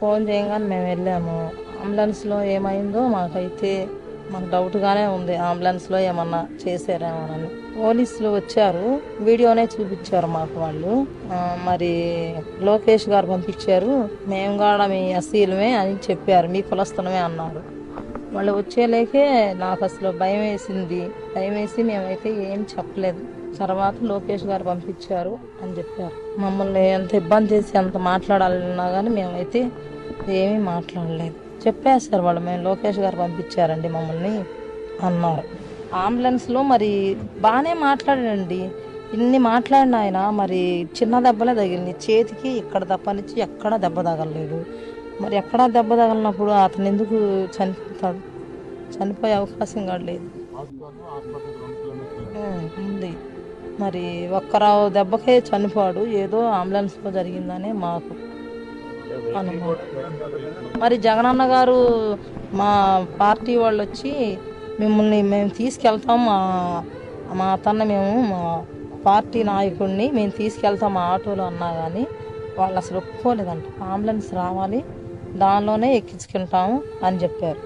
Phone చేయగానే మేము వెళ్ళాము. అంబులెన్స్లో ఏమైందో మాకైతే మాకు డౌట్గానే ఉంది. అంబులెన్స్లో ఏమన్నా చేశారేమోనని పోలీసులు వచ్చారు. వీడియోనే చూపించారు మాకు వాళ్ళు. మరి లోకేష్ గారు పంపించారు. మేము కూడా మీ అసీలమే అని చెప్పారు. మీ కులస్తనమే అన్నారు. వాళ్ళు వచ్చేలేకే నాకు అసలు భయం వేసింది. భయం వేసి మేమైతే ఏం చెప్పలేదు. తర్వాత లోకేష్ గారు పంపించారు అని చెప్పారు. మమ్మల్ని ఎంత ఇబ్బంది చేసి అంత మాట్లాడాలన్నా కానీ మేమైతే ఏమీ మాట్లాడలేదు. చెప్పేశారు వాళ్ళు మేము లోకేష్ గారు పంపించారండి మమ్మల్ని అన్నారు. అంబులెన్స్లో మరి బాగానే మాట్లాడండి ఇన్ని మాట్లాడిన ఆయన మరి చిన్న దెబ్బలే తగిలింది చేతికి ఇక్కడ తప్పనిచ్చి ఎక్కడ దెబ్బ తగలలేదు. మరి ఎక్కడా దెబ్బ తగలినప్పుడు అతను ఎందుకు చనిపోతాడు? చనిపోయే అవకాశం కూడా లేదు. ఉంది. మరి ఒక్కరావు దెబ్బకే చనిపోడు. ఏదో అంబులెన్స్లో జరిగిందనే మాకు అనుభవం మరి జగనన్న గారు మా పార్టీ వాళ్ళు వచ్చి మిమ్మల్ని మేము తీసుకెళ్తాం. మా మా అతన్ని మేము మా పార్టీ నాయకుడిని మేము తీసుకెళ్తాం మా ఆటోలో అన్నా కానీ వాళ్ళు అసలు ఒప్పుకోలేదంట. అంబులెన్స్ రావాలి. దానిలోనే ఎక్కించుకుంటాము అని చెప్పారు.